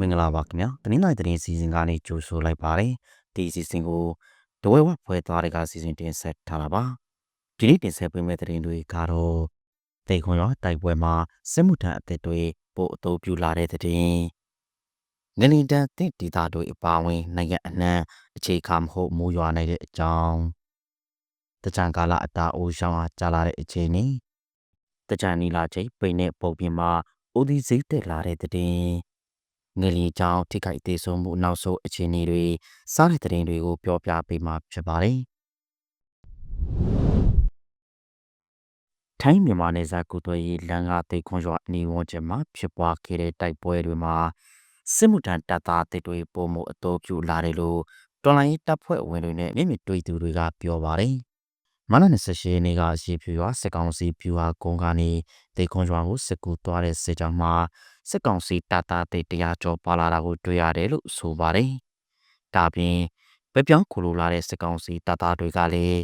မင်္ဂလာပါခင်ဗျာတနင်္လာနေ့သတင်းစီစဉ်ကနေကြိုဆိုလိုက်ပါတယ်ဒီစီစဉ်ကိုဒဝဲဝဖွဲသားတွေကစီစဉ်တင်ဆက်ထားတာပါဒီနေ့တင်ဆက်ပေးမယ့်သတင်းတွေကတော့တိတ်ခွန်ရောတိုက်ပွဲမှာစစ်မှုထမ်းအသစ်တွေပို့အသုံးပြုလာတဲ့သတင်းငလင်တန်တစ်ဒေတာတွေအပါအဝင်နိုင်ငံအနှံ့အခြေခံမဟုတ်မူရွာနိုင်တဲ့အကြောင်းတကြံကာလအတာအိုးရှောင်းအားကြာလာတဲ့အခြေအနေတကြံနီလာချိန်ပိန်နဲ့ပုံပြင်မှာအိုဒီစိတ်တက်လာတဲ့သတင်း ငလီကြောင့်ထိခိုက်သေးဆုံးမှုနောက်ဆုံးအခြေအနေတွေစားတဲ့သတင်းတွေကိုပြောပြပေးမှာဖြစ်ပါတယ်ထိုင်းမြန်မာနယ်စပ်ကုသွေးလန်ကတိတ်ခွန်ရွာအနီးဝန်းကျင်မှာဖြစ်ပွားခဲ့တဲ့တိုက်ပွဲတွေမှာစစ်မှုထမ်းတပ်သားတွေပုံမှုအတိုးပြုလာတယ်လို့တော်လိုင်းတပ်ဖွဲ့ဝင်တွေနဲ့မြင့်မြတ်တွေ့သူတွေကပြောပါတယ် မနက်28ရက်နေ့ကရေဖြူရွာစစ်ကောင်စီဖြူဟာကုန်းကနေတေခွန်ရွာကိုစစ်ကူသွားတဲ့စစ်ကြောင်းမှာစစ်ကောင်စီတပ်သားတွေတရားကျော်ပါလာတာကိုတွေ့ရတယ်လို့ဆိုပါတယ်။ဒါပြင်ပပြောင်းခူလိုလာတဲ့စစ်ကောင်စီတပ်သားတွေကလည်း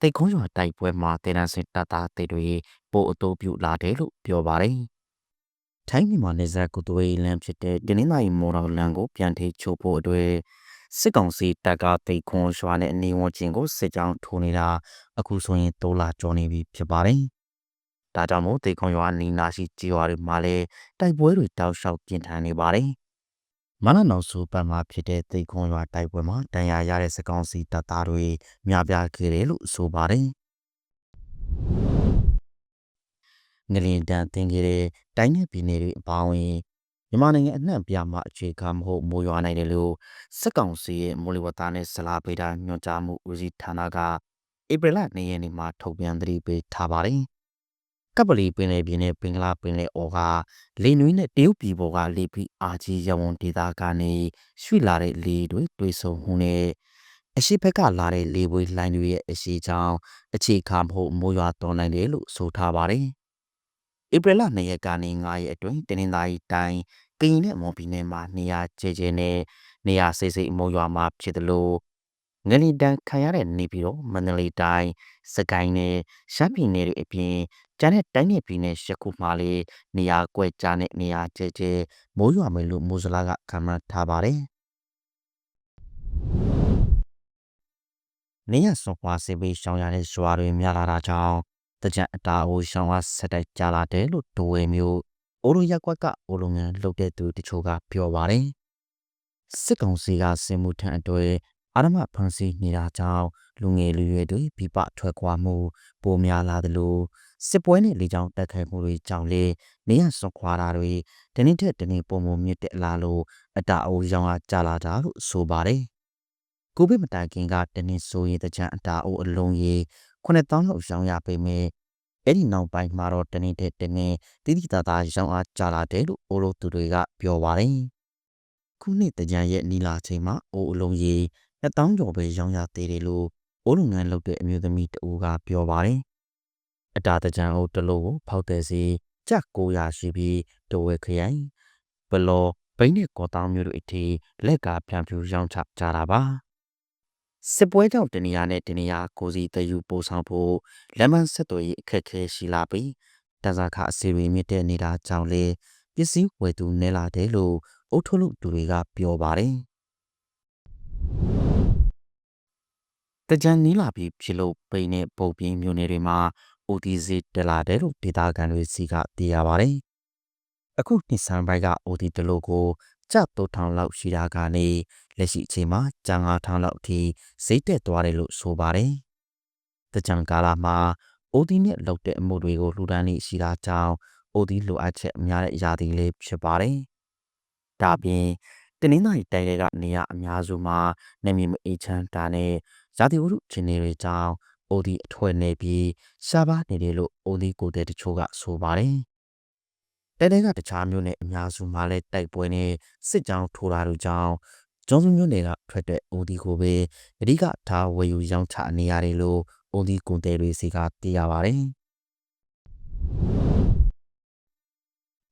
တိတ်ခွန်ရွာတိုက်ပွဲမှာတေနန်စင်တပ်သားတွေပို့အတိုးပြုလာတယ်လို့ပြောပါတယ်။ထိုင်းမြန်မာနယ်စပ်ကုသွေးလမ်းဖြစ်တဲ့ဒင်းနိုင်မော်တော်လမ်းကိုပြန်ထိချိုးဖို့အတွက် စစ်ကောင်စီတပ်ကတိတ်ခွန်ရွာနဲ့အနီးဝန်းကျင်ကိုစစ်ကြောင်းထိုးနေတာအခုဆိုရင်တိုးလာကျော်နေပြီဖြစ်ပါတယ်။ဒါကြောင့်မို့တေခွန်ရွာနီနာရှိကြေးရွာတွေမှာလည်းတိုက်ပွဲတွေတောက်လျှောက်ပြင်းထန်နေပါတယ်။မနနောက်စုပတ်မှာဖြစ်တဲ့တေခွန်ရွာတိုက်ပွဲမှာတန်ရာရတဲ့စကောင်စီတပ်သားတွေများပြားခဲ့တယ်လို့ဆိုပါတယ်။ငလင်တန်တင်ခဲ့တဲ့တိုင်းနယ်ပြည်နယ်တွေအပါအဝင် မြန်မာနိုင်ငံအနှံ့ပြားမှာအခြေခံမဟုတ်မိုးရွာနိုင်တယ်လို့စစ်ကောင်စီရဲ့မိုးလေဝသနဲ့ဇလာပေတာညွှန်ကြားမှုဦးစီးဌာနကဧပြီလ2ရက်နေ့မှာထုတ်ပြန်သတိပေးထားပါတယ်။ကပလီပင်လယ်ပြင်နဲ့ပင်ကလာပင်လယ်အော်ကလေနွေးနဲ့တရုတ်ပြည်ပေါ်ကလေဖိအားကြီးရဝန်ဒေသကနေရွှေ့လာတဲ့လေတွေတွေးဆုံမှုနဲ့အရှိဘက်ကလာတဲ့လေပွေလှိုင်းတွေရဲ့အရှိချောင်းအခြေခံမဟုတ်မိုးရွာသွန်းနိုင်တယ်လို့ဆိုထားပါတယ်။ဧပြီလ2ရက်ကနေ9ရက်အတွင်းတင်းင်းသားရီတိုင်း ကရင်နဲ့မော်ဘီနယ်မှာနေရာကျကျနဲ့နေရာစိစိမိုးရွာမှာဖြစ်တယ်လို့ငလီတန်ခံရတဲ့နေပြီးတော့မန္တလေးတိုင်းစကိုင်းနဲ့ရှမ်းပြည်နယ်တွေအပြင်ကျန်တဲ့တိုင်းနယ်ပြည်နယ်ရှစ်ခုမှလည်းနေရာကွက်ကြားနဲ့နေရာကျကျမိုးရွာမယ်လို့မိုးစလာကခံမှန်းထားပါတယ်နေရစွန်ခွာစေပေးရှောင်းရတဲ့ရွာတွေများလာတာကြောင့်တကြံအတာအိုရှောင်းကဆက်တိုက်ကြလာတယ်လို့ဒိုဝဲမျိုး အိုလိုရက်ကွက်ကအိုလိုငန်လှုပ်တဲ့သူတချို့ကပြောပါတယ်စစ်ကောင်စီကစင်မှုထံအတွက်အာရမဖန်ဆီးနေတာကြောင့်လူငယ်လူရွယ်တွေပြပထွက်ခွာမှုပိုများလာသလိုစစ်ပွဲနဲ့လေကြောင်းတိုက်ခိုက်မှုတွေကြောင့်လေနေရစွန်ခွာတာတွေတနည်းထက်တနည်းပုံပုံမြင့်တက်လာလို့အတာအိုရောင်းအားကျလာတာလို့ဆိုပါတယ်ကိုဗစ်မတိုင်ခင်ကတနည်းဆိုရင်တကြံအတာအိုအလုံးကြီး9000လောက်ရောင်းရပေမဲ့ အဲ့ဒီနောက်ပိုင်းမှာတော့တနည်းတဲ့တနည်းတိတိတသားရောင်းအားကျလာတယ်လို့အိုလိုသူတွေကပြောပါတယ်ခုနှစ်တကြံရဲ့နီလာချိန်မှာအိုအလုံးကြီး2000ကျော်ပဲရောင်းရသေးတယ်လို့အိုးလုပ်ငန်းလုပ်တဲ့အမျိုးသမီးတဦးကပြောပါတယ်။အတာတကြံအိုးတလို့ကိုဖောက်တဲ့စီကြက်900ရှိပြီးတဝဲခရိုင်ဘလော်ဘိန်းနဲ့ကောတောင်းမျိုးတို့အထိလက်ကပြန်ပြူရောင်းချကြတာပါ။ စစ်ပွဲကြောင့်တနေရာနဲ့တနေရာကိုစီတယူပို့ဆောင်ဖို့လက်မဆက်သွယ်ရေးအခက်အခဲရှိလာပြီးတန်စာခအစီအစဉ်မြင့်တဲ့နေတာကြောင့်လေပစ္စည်းဝယ်သူနေလာတယ်လို့အုတ်ထုတ်လူတူတွေကပြောပါတယ်။တကြံနီးလာပြီးဖြစ်လို့ပိန်နဲ့ပုံပြင်းမျိုးနယ်တွေမှာ OTC တက်လာတယ်လို့ဒေတာကန်တွေစီကသိရပါတယ်။အခုနှစ်ဆန်းပိုင်းက OT တလို့ကိုကျ3000လောက်ရှိတာကနေ လက်ရှိအချိန်မှာကျန်9000လောက်အထိဈေးတက်သွားတယ်လို့ဆိုပါတယ်။တကြံကာလာမှာ OT နဲ့လောက်တဲ့အမှုတွေကိုလှူဒန်းနေရှိတာကြောင့် OT လိုအပ်ချက်အများတဲ့အရာတွေလေးဖြစ်ပါတယ်။ဒါပြင်တင်းနှင်းတိုင်းတိုင်တဲ့ကနေရအများစုမှာနေမြေမအေးချမ်းတာနဲ့ရာသီဥတုအခြေအနေတွေကြောင့်အိုဒီအထွေနေပြီးရှားပါနေတယ်လို့အိုဒီကိုတဲ့တချို့ကဆိုပါတယ်။တဲတဲကတခြားမျိုးနဲ့အများစုမှာလည်းတိုက်ပွဲနဲ့စစ်ကြောင်းထိုးတာတို့ကြောင့် ကျောင်းစုမျိုးတွေကထွက်တဲ့အိုဒီကိုပဲအဓိကထားဝယ်ယူရောင်းချနေရတယ်လို့အိုဒီကိုတဲ့တွေစီကသိရပါတယ်။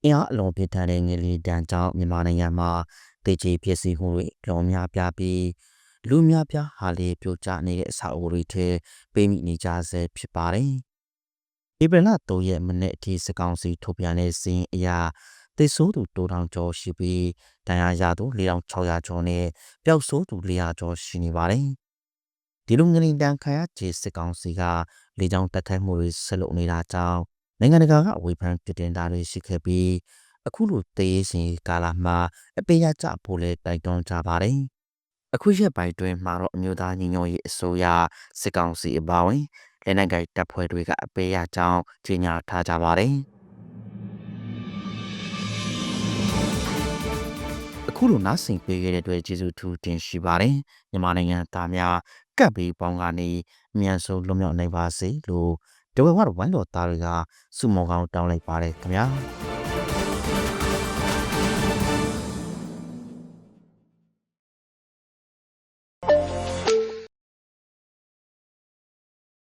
အင်အားအလွန်ပြင်းထန်တဲ့ငလီတန်ကြောင့်မြန်မာနိုင်ငံမှာတေချေဖြစ်စီမှုတွေလွန်များပြားပြီးလူများပြားဟာလေပြိုကျနေတဲ့အဆောက်အဦတွေထဲပေးမိနေကြဆဲဖြစ်ပါတယ်။ဧပြီလ3ရက်မနေ့အထိစကောင်စီထုတ်ပြန်တဲ့စီးရင်အရာ သေဆုံးသူ2000ကျော်ရှိပြီးဒဏ်ရာရသူ4600ကျော်နဲ့ပျောက်ဆုံးသူ400ကျော်ရှိနေပါတယ်။ဒီလိုငလင်တန်ခါရခြေစစ်ကောင်စီကလေကြောင်းတက်ခိုက်မှုတွေဆက်လုပ်နေတာကြောင့်နိုင်ငံတကာကဝေဖန်ပြတင်တာတွေရှိခဲ့ပြီးအခုလိုတေးရှင်ကာလာမှာအပေးရကြဖို့လဲတိုက်တွန်းကြပါတယ်။အခုရက်ပိုင်းတွင်မှာတော့အမျိုးသားညီညွတ်ရေးအစိုးရစစ်ကောင်စီအပါအဝင်လက်နက်ကိုင်တပ်ဖွဲ့တွေကအပေးရကြောင်းကြေညာထားကြပါတယ်။ အခုလိုနားဆင်ပေးခဲ့တဲ့အတွက်ကျေးဇူးထူးတင်ရှိပါတယ်။မြန်မာနိုင်ငံသားများကပ်ပြီးပေါင်းကနေအမြန်ဆုံးလွတ်မြောက်နိုင်ပါစေလို့ဒဝဝဝိုင်းတော်သားတွေကစုမောကောင်းတောင်းလိုက်ပါတယ်ခင်ဗျာ။